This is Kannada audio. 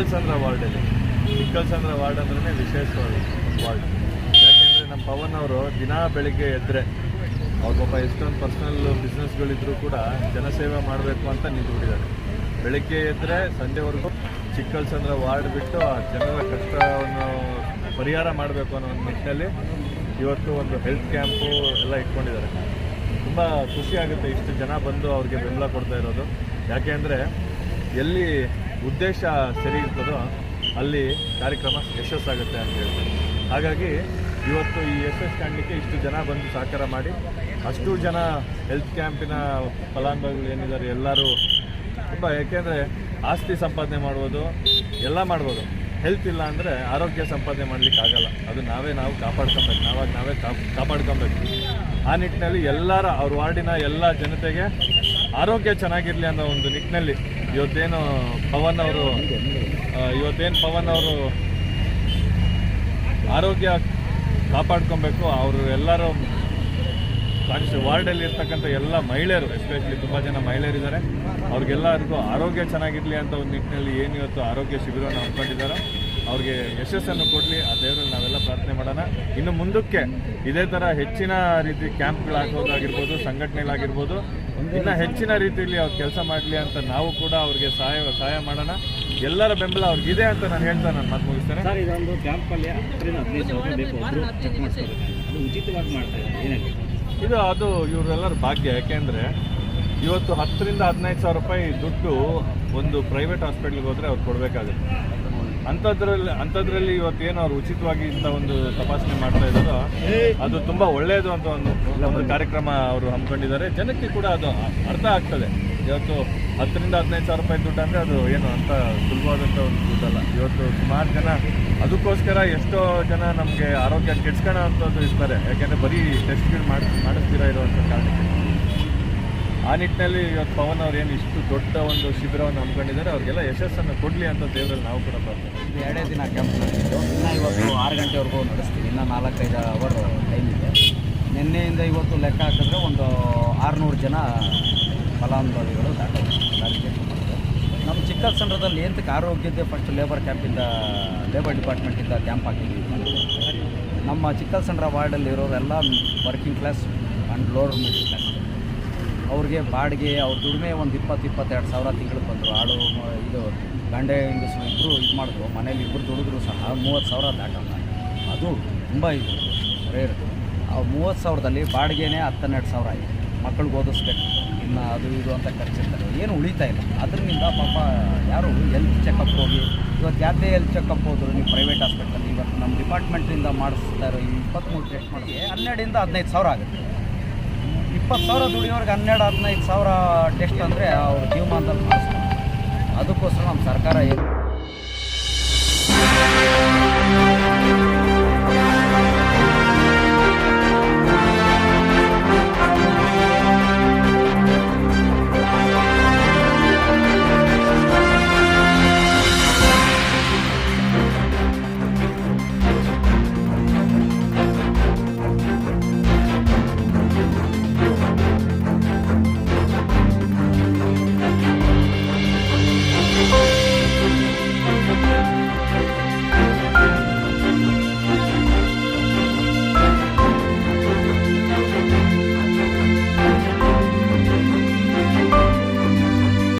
ಚಿಕ್ಕಲ್ಸಂದ್ರ ವಾರ್ಡಲ್ಲಿ ಚಿಕ್ಕಲ್ಸಂದ್ರ ವಾರ್ಡ್ ಅಂದ್ರೆ ವಿಶೇಷವಾದ ವಾರ್ಡ್ ಯಾಕೆಂದರೆ ನಮ್ಮ ಪವನ್ ಅವರು ದಿನಾ ಬೆಳಿಗ್ಗೆ ಎದ್ದರೆ ಅವ್ರ ಪಾಪ ಎಷ್ಟೊಂದು ಪರ್ಸ್ನಲ್ ಬಿಸ್ನೆಸ್ಗಳಿದ್ರು ಕೂಡ ಜನಸೇವೆ ಮಾಡಬೇಕು ಅಂತ ನಿಂತುಬಿಟ್ಟಿದ್ದಾರೆ. ಬೆಳಿಗ್ಗೆ ಎದ್ದರೆ ಸಂಜೆವರೆಗೂ ಚಿಕ್ಕಲ್ಸಂದ್ರ ವಾರ್ಡ್ ಬಿಟ್ಟು ಆ ಜನರ ಕಷ್ಟವನ್ನು ಪರಿಹಾರ ಮಾಡಬೇಕು ಅನ್ನೋ ಒಂದು ನಿಟ್ಟಿನಲ್ಲಿ ಇವತ್ತು ಒಂದು ಹೆಲ್ತ್ ಕ್ಯಾಂಪು ಎಲ್ಲ ಇಟ್ಕೊಂಡಿದ್ದಾರೆ. ತುಂಬ ಖುಷಿ ಆಗುತ್ತೆ ಇಷ್ಟು ಜನ ಬಂದು ಅವ್ರಿಗೆ ಬೆಂಬಲ ಕೊಡ್ತಾ ಇರೋದು. ಯಾಕೆ ಅಂದರೆ ಎಲ್ಲಿ ಉದ್ದೇಶ ಸರಿ ಇರ್ತದೋ, ಅಲ್ಲಿ ಕಾರ್ಯಕ್ರಮ ಯಶಸ್ಸಾಗುತ್ತೆ ಅಂತ ಹೇಳ್ತೀನಿ ಹಾಗಾಗಿ ಇವತ್ತು ಈ ಯಶಸ್ಸು ಕಾಣಲಿಕ್ಕೆ ಇಷ್ಟು ಜನ ಬಂದು ಸಹಕಾರ ಮಾಡಿ, ಅಷ್ಟು ಜನ ಹೆಲ್ತ್ ಕ್ಯಾಂಪಿನ ಫಲಾನುಭವಿಗಳು ಏನಿದ್ದಾರೆ ಎಲ್ಲರೂ ತುಂಬ, ಯಾಕೆಂದರೆ ಆಸ್ತಿ ಸಂಪಾದನೆ ಮಾಡ್ಬೋದು ಎಲ್ಲ ಮಾಡ್ಬೋದು. ಹೆಲ್ತ್ ಇಲ್ಲ ಅಂದರೆ ಆರೋಗ್ಯ ಸಂಪಾದನೆ ಮಾಡಲಿಕ್ಕೆ ಆಗಲ್ಲ. ಅದು ನಾವೇ ನಾವು ಕಾಪಾಡ್ಕೊಬೇಕು. ನಾವಾಗ ನಾವೇ ಕಾಪ್, ಕಾಪಾಡ್ಕೊಬೇಕು. ಆ ನಿಟ್ಟಿನಲ್ಲಿ ಎಲ್ಲರ, ಅವ್ರ ವಾರ್ಡಿನ ಎಲ್ಲ ಜನತೆಗೆ ಆರೋಗ್ಯ ಚೆನ್ನಾಗಿರಲಿ ಅನ್ನೋ ಒಂದು ನಿಟ್ಟಿನಲ್ಲಿ ಇವತ್ತೇನು ಪವನ್ ಅವರು ಇವತ್ತೇನು ಪವನ್ ಅವರು ಆರೋಗ್ಯ ಕಾಪಾಡ್ಕೊಬೇಕು, ಅವರು ಎಲ್ಲರೂ ಕಾನ್ಸ್ ವಾರ್ಡಲ್ಲಿ ಇರ್ತಕ್ಕಂಥ ಎಲ್ಲ ಮಹಿಳೆಯರು ಎಸ್ಪೆಷಲಿ ತುಂಬ ಜನ ಮಹಿಳೆಯರಿದ್ದಾರೆ, ಅವ್ರಿಗೆಲ್ಲರಿಗೂ ಆರೋಗ್ಯ ಚೆನ್ನಾಗಿರಲಿ ಅಂತ ಒಂದು ನಿಟ್ಟಿನಲ್ಲಿ ಏನು ಇವತ್ತು ಆರೋಗ್ಯ ಶಿಬಿರವನ್ನು ಹಮ್ಮಿಕೊಂಡಿದ್ದಾರೋ, ಅವ್ರಿಗೆ ಯಶಸ್ಸನ್ನು ಕೊಡಲಿ, ಆ ದೇವರಲ್ಲಿ ನಾವೆಲ್ಲ ಪ್ರಾರ್ಥನೆ ಮಾಡೋಣ. ಇನ್ನು ಮುಂದಕ್ಕೆ ಇದೇ ಥರ ಹೆಚ್ಚಿನ ರೀತಿ ಕ್ಯಾಂಪ್ಗಳು ಹಾಕೋದಾಗಿರ್ಬೋದು ಸಂಘಟನೆಗಳಾಗಿರ್ಬೋದು ಇನ್ನು ಹೆಚ್ಚಿನ ರೀತಿಯಲ್ಲಿ ಅವ್ರು ಕೆಲಸ ಮಾಡಲಿ ಅಂತ ನಾವು ಕೂಡ ಅವ್ರಿಗೆ ಸಹಾಯ ಸಹಾಯ ಮಾಡೋಣ. ಎಲ್ಲರ ಬೆಂಬಲ ಅವ್ರಿಗಿದೆ ಅಂತ ನಾನು ಹೇಳ್ತಾ ನಾನು ಮಾತು ಮುಗಿಸ್ತೇನೆ. ಸರ್ ಇದೊಂದು ಕ್ಯಾಂಪಲ್ಲಿ ಹತ್ತರಿಂದ ಹದಿನೈದು ಸಾವಿರ ಬೇಕು ಒಬ್ಬರು ಚೆಕ್ ಮಾಡಿಸ್ಕೋಬೇಕು. ಅದು ಉಚಿತವಾಗಿ ಮಾಡ್ತಾ ಇದ್ದಾರೆ. ಏನಾಗಿದೆ ಇದು ಅದು ಇವರೆಲ್ಲರ ಭಾಗ್ಯ. ಯಾಕೆಂದ್ರೆ ಇವತ್ತು ಹತ್ತರಿಂದ ಹದಿನೈದು ಸಾವಿರ ರೂಪಾಯಿ ದುಡ್ಡು ಒಂದು ಪ್ರೈವೇಟ್ ಹಾಸ್ಪಿಟ್ಲಿಗೆ ಹೋದರೆ ಅವ್ರು ಕೊಡಬೇಕಾಗುತ್ತೆ. ಅಂಥದ್ರಲ್ಲಿ ಅಂಥದ್ರಲ್ಲಿ ಏನು ಅವ್ರು ಉಚಿತವಾಗಿ ಇಂಥ ಒಂದು ತಪಾಸಣೆ ಮಾಡ್ತಾ ಇದ್ದಾರೋ ಅದು ತುಂಬ ಒಳ್ಳೆಯದು ಅಂತ ಒಂದು ಒಂದು ಕಾರ್ಯಕ್ರಮ ಅವರು ಹಮ್ಮಿಕೊಂಡಿದ್ದಾರೆ. ಜನಕ್ಕೆ ಕೂಡ ಅದು ಅರ್ಥ ಆಗ್ತದೆ. ಇವತ್ತು ಹತ್ತರಿಂದ ಹದಿನೈದು ಸಾವಿರ ರೂಪಾಯಿ ದುಡ್ಡು ಅಂದರೆ ಅದು ಏನು ಅಂತ ಸುಲಭವಾದಂಥ ಒಂದು ದುಡ್ಡಲ್ಲ ಇವತ್ತು ಸುಮಾರು ಜನ ಅದಕ್ಕೋಸ್ಕರ ಎಷ್ಟೋ ಜನ ನಮಗೆ ಆರೋಗ್ಯ ಕೆಡ್ಸ್ಕೊಳ್ಳೋ ಅಂಥದ್ದು ಇರ್ತಾರೆ. ಯಾಕೆಂದರೆ ಬರೀ ಟೆಸ್ಟ್ಗಳು ಮಾಡಿ ಮಾಡಿಸ್ತೀರಾ ಇರೋವಂಥ ಕಾರಣಕ್ಕೆ. ಆ ನಿಟ್ಟಿನಲ್ಲಿ ಇವತ್ತು ಪವನ್ ಅವ್ರು ಏನು ಇಷ್ಟು ದೊಡ್ಡ ಒಂದು ಶಿಬಿರವನ್ನು ಹಮ್ಮಿಕೊಂಡಿದ್ದಾರೆ, ಅವ್ರಿಗೆಲ್ಲ ಯಶಸ್ಸನ್ನು ಕೊಡಲಿ ಅಂತ ದೇವರಲ್ಲಿ ನಾವು ಕೂಡ ಇದು ಎರಡೇ ದಿನ ಕ್ಯಾಂಪ್ ಇನ್ನು ಇವತ್ತು ಆರು ಗಂಟೆವರೆಗೂ ನಡೆಸ್ತೀವಿ. ಇನ್ನೂ ನಾಲ್ಕೈದು ಅವರ್ ಟೈಮ್ ಇದೆ. ನಿನ್ನೆಯಿಂದ ಇವತ್ತು ಲೆಕ್ಕ ಹಾಕಿದ್ರೆ ಒಂದು ಆರುನೂರು ಜನ ಫಲಾನುಭವಿಗಳು ದಾಖಲೆ ನಮ್ಮ ಚಿಕ್ಕಸಂದ್ರದಲ್ಲಿ ಎಂತಕ್ಕೆ ಆರೋಗ್ಯದ ಫಸ್ಟ್ ಲೇಬರ್ ಕ್ಯಾಂಪಿಂದ ಲೇಬರ್ ಡಿಪಾರ್ಟ್ಮೆಂಟಿಂದ ಕ್ಯಾಂಪ್ ಹಾಕಿದ್ವಿ. ನಮ್ಮ ಚಿಕ್ಕಸಂದ್ರ ವಾರ್ಡಲ್ಲಿ ಇರೋರೆಲ್ಲ working class and lower middle class ಅವ್ರಿಗೆ ಬಾಡಿಗೆ, ಅವ್ರ ದುಡಿಮೆ ಒಂದು ಇಪ್ಪತ್ತು, ಇಪ್ಪತ್ತೆರಡು ಸಾವಿರ ತಿಂಗಳು ಬಂದರು. ಆಳು ಇದು ಗಂಡೆ ಹೆಂಗಸರು ಇಬ್ಬರು ಇದು ಮಾಡಿದ್ರು. ಮನೇಲಿ ಇಬ್ಬರು ದುಡಿದ್ರು ಸಹ ಮೂವತ್ತು ಸಾವಿರ ದಾಟಲ್ಲ ಅದು ತುಂಬ ಇದು ರೇರ್ ಆ ಮೂವತ್ತು ಸಾವಿರದಲ್ಲಿ ಬಾಡಿಗೆನೇ ಹತ್ತನ್ನೆರಡು ಸಾವಿರ ಆಯಿತು. ಮಕ್ಕಳಿಗೆ ಓದಿಸ್ಬೇಕು. ಇನ್ನು ಅದು ಇದು ಅಂತ ಖರ್ಚಿರ್ತಾರೆ. ಏನು ಉಳಿತಾ ಇಲ್ಲ. ಅದರಿಂದ ಪಾಪ ಯಾರು ಹೆಲ್ತ್ ಚೆಕಪ್ ಹೋಗಿ ಇವತ್ತು ಯಾವುದೇ ಹೆಲ್ತ್ ಚೆಕಪ್ ಹೋದ್ರು ನೀವು ಪ್ರೈವೇಟ್ ಹಾಸ್ಪಿಟಲ್ ಇವತ್ತು ನಮ್ಮ ಡಿಪಾರ್ಟ್ಮೆಂಟಿಂದ ಮಾಡಿಸ್ತಾ ಇರೋ ಇಪ್ಪತ್ತ್ಮೂರು ಟೆಸ್ಟ್ ಮಾಡಿ ಹನ್ನೆರಡರಿಂದ ಹದಿನೈದು ಸಾವಿರ ಆಗುತ್ತೆ. ಇಪ್ಪತ್ತು ಸಾವಿರ ದುಡಿಯೋರಿಗೆ ಹನ್ನೆರಡು, ಹದಿನೈದು ಸಾವಿರ ಟೆಸ್ಟ್ ಅಂದರೆ ಅವ್ರ ಜೀವಮಾನದಲ್ಲಿ ಮಾಡಿಸ್ತಾರೆ. ಅದಕ್ಕೋಸ್ಕರ ನಮ್ಮ ಸರ್ಕಾರ ಏನು